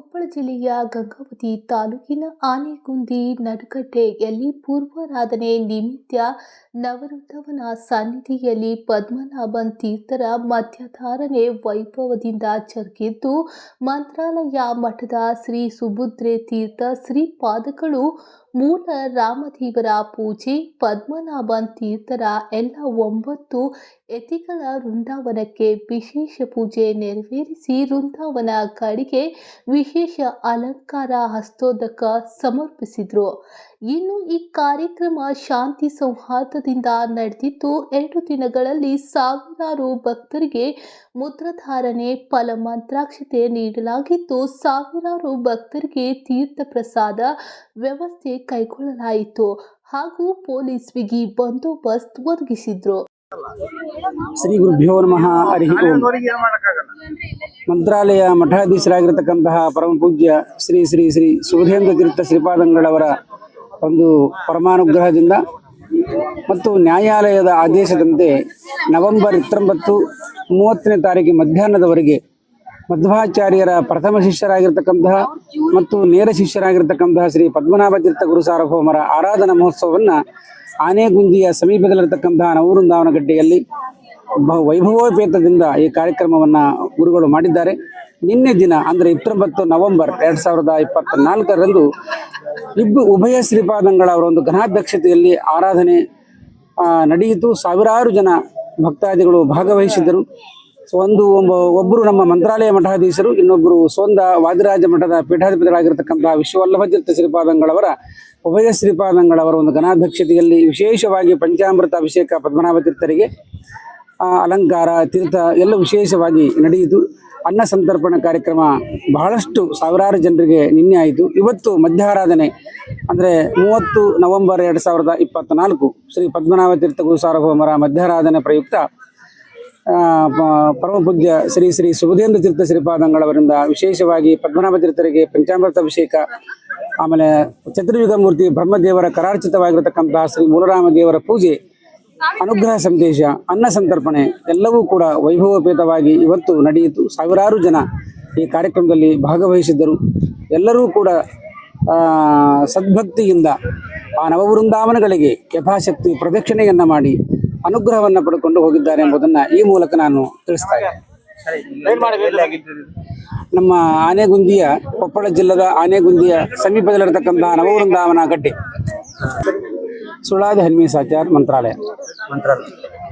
ಕೊಪ್ಪಳ ಜಿಲ್ಲೆಯ ಗಂಗಾವತಿ ತಾಲೂಕಿನ ಆನೆಗುಂದಿ ನಡುಗಡ್ಡೆಯಲ್ಲಿ ಪೂರ್ವಾರಾಧನೆ ನಿಮಿತ್ತ ನವರುದ್ಧವನ ಸನ್ನಿಧಿಯಲ್ಲಿ ಪದ್ಮನಾಭನ್ ತೀರ್ಥರ ಮಧ್ಯಧಾರಣೆ ವೈಭವದಿಂದ ಜರುಗಿದ್ದು, ಮಂತ್ರಾಲಯ ಮಠದ ಶ್ರೀ ಸುಭದ್ರೆ ತೀರ್ಥ ಶ್ರೀಪಾದಗಳು ಮೂಲ ರಾಮದೇವರ ಪೂಜೆ ಪದ್ಮನಾಭನ್ ತೀರ್ಥರ ಎಲ್ಲ ಒಂಬತ್ತು ಯತಿಗಳ ವೃಂದಾವನಕ್ಕೆ ವಿಶೇಷ ಪೂಜೆ ನೆರವೇರಿಸಿ ವೃಂದಾವನ ಕಡೆಗೆ ವಿಶೇಷ ಅಲಂಕಾರ, ಹಸ್ತೋದಕ ಸಮರ್ಪಿಸಿದರು. ಇನ್ನು ಈ ಕಾರ್ಯಕ್ರಮ ಶಾಂತಿ ಸೌಹಾರ್ದದಿಂದ ನಡೆದಿದ್ದು, ಎರಡು ದಿನಗಳಲ್ಲಿ ಸಾವಿರಾರು ಭಕ್ತರಿಗೆ ಮುದ್ರಧಾರಣೆ, ಫಲಮಂತ್ರಾಕ್ಷತೆ ನೀಡಲಾಗಿದ್ದು, ಸಾವಿರಾರು ಭಕ್ತರಿಗೆ ತೀರ್ಥ ಪ್ರಸಾದ ವ್ಯವಸ್ಥೆ ಕೈಗೊಳ್ಳಲಾಯಿತು. ಹಾಗೂ ಪೊಲೀಸ್ ಬಿಗಿ ಬಂದೋಬಸ್ತ್ ಒದಗಿಸಿದ್ರು. ಶ್ರೀ ಗುರುಭ್ಯೋ ನಮಃ ಹರಿ ಮಂತ್ರಾಲಯ ಮಠಾಧೀಶರಾಗಿರ್ತಕ್ಕಂತಹ ಪರಮ ಪೂಜ್ಯ ಶ್ರೀ ಶ್ರೀ ಶ್ರೀ ಸುಭೇಂದ್ರ ತೀರ್ಥ ಶ್ರೀಪಾದಂಗಳವರ ಒಂದು ಪರಮಾನುಗ್ರಹದಿಂದ ಮತ್ತು ನ್ಯಾಯಾಲಯದ ಆದೇಶದಂತೆ ನವೆಂಬರ್ ಇತ್ತೊಂಬತ್ತು ಮೂವತ್ತನೇ ತಾರೀಕು ಮಧ್ಯಾಹ್ನದವರೆಗೆ ಮಧ್ವಾಚಾರ್ಯರ ಪ್ರಥಮ ಶಿಷ್ಯರಾಗಿರ್ತಕ್ಕಂತಹ ಮತ್ತು ನೇರ ಶಿಷ್ಯರಾಗಿರ್ತಕ್ಕಂತಹ ಶ್ರೀ ಪದ್ಮನಾಭ ತೀರ್ಥ ಗುರು ಸಾರ್ವಭೌಮರ ಆರಾಧನಾ ಮಹೋತ್ಸವವನ್ನು ಆನೆಗುಂದಿಯ ಸಮೀಪದಲ್ಲಿರ್ತಕ್ಕಂತಹ ನವವೃಂದಾವನಗಡ್ಡೆಯಲ್ಲಿ ಬಹು ವೈಭವೋಪೇತದಿಂದ ಈ ಕಾರ್ಯಕ್ರಮವನ್ನು ಗುರುಗಳು ಮಾಡಿದ್ದಾರೆ. ನಿನ್ನೆ ದಿನ, ಅಂದರೆ ಇಪ್ಪತ್ತೊಂಬತ್ತು ನವೆಂಬರ್ ಎರಡು ಸಾವಿರದ ಇಪ್ಪತ್ತ ನಾಲ್ಕರಂದು ಇಬ್ಬರು ಉಭಯ ಶ್ರೀಪಾದಂಗಳ ಅವರ ಒಂದು ಘನಾಧ್ಯಕ್ಷತೆಯಲ್ಲಿ ಆರಾಧನೆ ನಡೆಯಿತು. ಸಾವಿರಾರು ಜನ ಭಕ್ತಾದಿಗಳು ಭಾಗವಹಿಸಿದ್ದರು. ಒಂದು ಒಬ್ಬ ಒಬ್ಬರು ನಮ್ಮ ಮಂತ್ರಾಲಯ ಮಠಾಧೀಶರು ಇನ್ನೊಬ್ಬರು ಸೋಂದ ವಾದಿರಾಜ ಮಠದ ಪೀಠಾಧಿಪತಿಗಳಾಗಿರ್ತಕ್ಕಂತಹ ವಿಶ್ವವಲ್ಲಭ ತೀರ್ಥ ಶ್ರೀಪಾದಂಗಳವರ, ಉಭಯ ಶ್ರೀಪಾದಂಗಳವರ ಒಂದು ಘನಾಧ್ಯಕ್ಷತೆಯಲ್ಲಿ ವಿಶೇಷವಾಗಿ ಪಂಚಾಮೃತ ಅಭಿಷೇಕ ಪದ್ಮನಾಭ ತೀರ್ಥರಿಗೆ ಅಲಂಕಾರ, ತೀರ್ಥ ಎಲ್ಲ ವಿಶೇಷವಾಗಿ ನಡೆಯಿತು. ಅನ್ನ ಸಂತರ್ಪಣ ಕಾರ್ಯಕ್ರಮ ಬಹಳಷ್ಟು ಸಾವಿರಾರು ಜನರಿಗೆ ನಿನ್ನೆ ಆಯಿತು. ಇವತ್ತು ಮಧ್ಯಾರಾಧನೆ, ಅಂದರೆ ಮೂವತ್ತು ನವೆಂಬರ್ ಎರಡು ಸಾವಿರದ ಇಪ್ಪತ್ತ್ನಾಲ್ಕು ಶ್ರೀ ಪದ್ಮನಾಭ ತೀರ್ಥ ಗುರು ಸಾರ್ವಭೌಮರ ಮಧ್ಯಾರಾಧನೆ ಪ್ರಯುಕ್ತ ಆ, ಪ- ಪರಮ ಪೂಜ್ಯ ಶ್ರೀ ಶ್ರೀ ಸುಬುಧೇಂದ್ರ ತೀರ್ಥ ಶ್ರೀಪಾದಂಗಳವರಿಂದ ವಿಶೇಷವಾಗಿ ಪದ್ಮನಾಭ ತೀರ್ಥರಿಗೆ ಪಂಚಾಮೃತ ಅಭಿಷೇಕ ಆಮೇಲೆ ಚತುರ್ಯುಗ ಮೂರ್ತಿ ಬ್ರಹ್ಮದೇವರ ಕರಾರ್ಚಿತವಾಗಿರತಕ್ಕಂತಹ ಶ್ರೀ ಮೂಲರಾಮ ದೇವರ ಪೂಜೆ ಅನುಗ್ರಹ ಸಂದೇಶ ಅನ್ನ ಸಂತರ್ಪಣೆ ಎಲ್ಲವೂ ಕೂಡ ವೈಭವೋಪೇತವಾಗಿ ಇವತ್ತು ನಡೆಯಿತು. ಸಾವಿರಾರು ಜನ ಈ ಕಾರ್ಯಕ್ರಮದಲ್ಲಿ ಭಾಗವಹಿಸಿದ್ದರು. ಎಲ್ಲರೂ ಕೂಡ ಸದ್ಭಕ್ತಿಯಿಂದ ಆ ನವವೃಂದಾವನಗಳಿಗೆ ಯಥಾಶಕ್ತಿ ಪ್ರದಕ್ಷಿಣೆಯನ್ನು ಮಾಡಿ ಅನುಗ್ರಹವನ್ನು ಪಡ್ಕೊಂಡು ಹೋಗಿದ್ದಾರೆ ಎಂಬುದನ್ನ ಈ ಮೂಲಕ ನಾನು ತಿಳಿಸ್ತಾ ಇದ್ದೇನೆ. ನಮ್ಮ ಆನೆಗುಂದಿಯ, ಕೊಪ್ಪಳ ಜಿಲ್ಲೆದ ಆನೆಗುಂದಿಯ ಸಮೀಪದಲ್ಲಿರತಕ್ಕಂತಹ ನವವೃಂದಾವನ ಗಡ್ಡೆ. ಸುಳಾದ ಹಲ್ಮಿ ಸಾಚಾರ್ ಮಂತ್ರಾಲಯ. ಮಂತ್ರಾಲಯ.